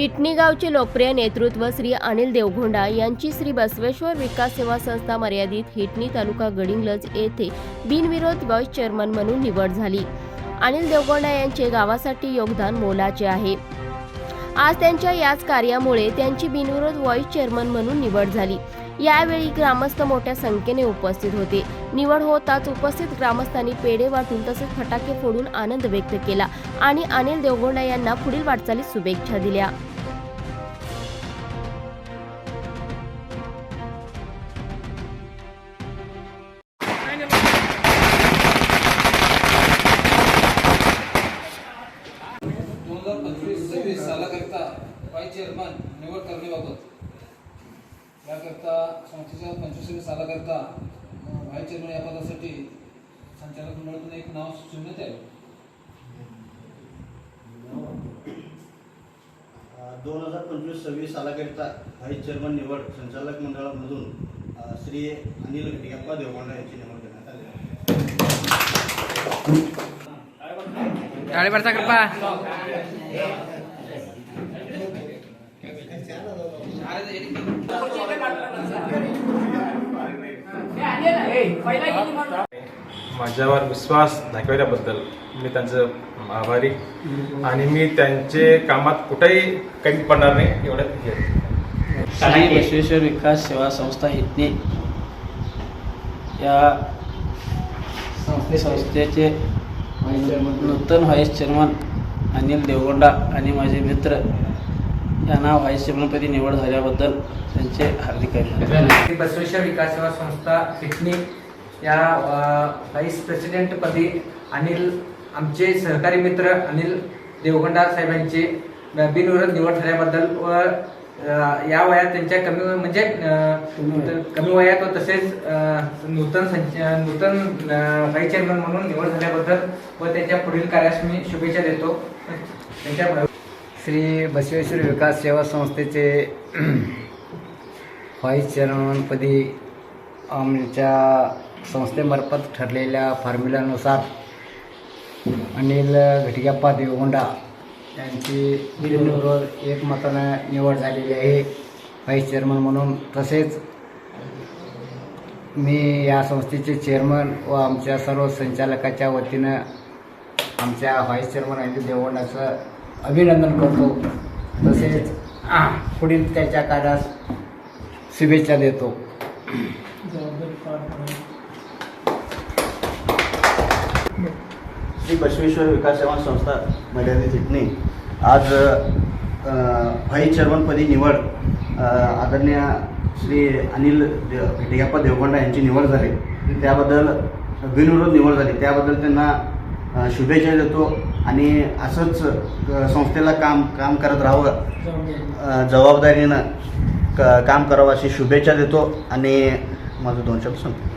हिटणी गावचे लोकप्रिय नेतृत्व श्री अनिल देवगोंडा यांची श्री बसवेश्वर विकास सेवा संस्था मर्यादित हिटणी तालुका गडिंगलज येथे बिनविरोध व्हाईस चेअरमन म्हणून निवड झाली. अनिल देवगोंडा यांचे गावासाठी योगदान मोलाचे आहे. आज त्यांच्या याच कार्यामुळे त्यांची बिनविरोध व्हाईस चेअरमन म्हणून निवड झाली. यावेळी ग्रामस्थ मोठ्या संख्येने उपस्थित होते. निवड होताच उपस्थित ग्रामस्थांनी पेढे वाटून तसेच फटाके फोडून आनंद व्यक्त केला आणि अनिल देवगोंडा यांना पुढील वाटचालीस शुभेच्छा दिल्या. दोन हजार पंचवीस सव्वीस सालाकरिता वाईस चेअरमन निवड करण्याबाबत. याकरता संस्थेच्या पंचवीस सालाकरता व्हाईस चेअरमन या पदासाठी संचालक मंडळातून एक नाव सुचवण्यात आलं. दोन हजार पंचवीस सव्वीस सालाकरिता व्हाईस चेअरमन निवड संचालक मंडळामधून श्री अनिल घटियप्पा देवगोंडा यांची निवड आहे. टाळेबरचा कृपा माझ्यावर विश्वास दाखवल्याबद्दल मी त्यांचं आभारी आणि मी त्यांचे कामात कुठेही कमी पडणार नाही एवढं हे श्री बसवेश्वर विकास सेवा संस्था हितनी या संस्थेचे नूतन व्हाईस चेअरमन अनिल देवगोंडा आणि माझे मित्र यांना व्हाईस चेअरमनपदी निवड झाल्याबद्दल त्यांचे हार्दिक अभिनंदन. बसवेश्वर विकास सेवा संस्था पिटणी या व्हाईस प्रेसिडेंटपदी अनिल आमचे सहकारी मित्र अनिल देवगोंडा साहेबांची बिनविरोध निवड झाल्याबद्दल व या वयात त्यांच्या कमी म्हणजे कमी वयात व तसेच नूतन संच नूतन व्हाईस चेअरमन म्हणून निवड झाल्याबद्दल व त्यांच्या पुढील कार्यास मी शुभेच्छा देतो. त्यांच्या श्री बसवेश्वर विकास सेवा संस्थेचे व्हाईस चेअरमनपदी आमच्या संस्थेमार्फत ठरलेल्या फॉर्म्युल्यानुसार अनिल घटियाप्पा देवगोंडा त्यांची बिनविरोध एकमतानं निवड झालेली आहे. व्हाईस चेअरमन म्हणून तसेच मी या संस्थेचे चेअरमन व आमच्या सर्व संचालकाच्या वतीनं आमच्या व्हाईस चेअरमन अनिल देवगोंडाचं अभिनंदन करतो. तसेच पुढील त्याच्या कार्यास शुभेच्छा देतो. श्री बसवेश्वर विकास सेवा संस्था मर्यादित हिटणी आज अ, व्हाईस चेअरमनपदी निवड आदरणीय श्री अनिल दे- घटियप्पा देवगोंडा यांची निवड झाली. त्याबद्दल बिनविरोध निवड झाली. त्याबद्दल त्यांना शुभेच्छा देतो आणि असंच संस्थेला काम काम करत राहावं जबाबदारीनं क काम करावं अशी शुभेच्छा देतो आणि माझं दोन शब्द सांगतो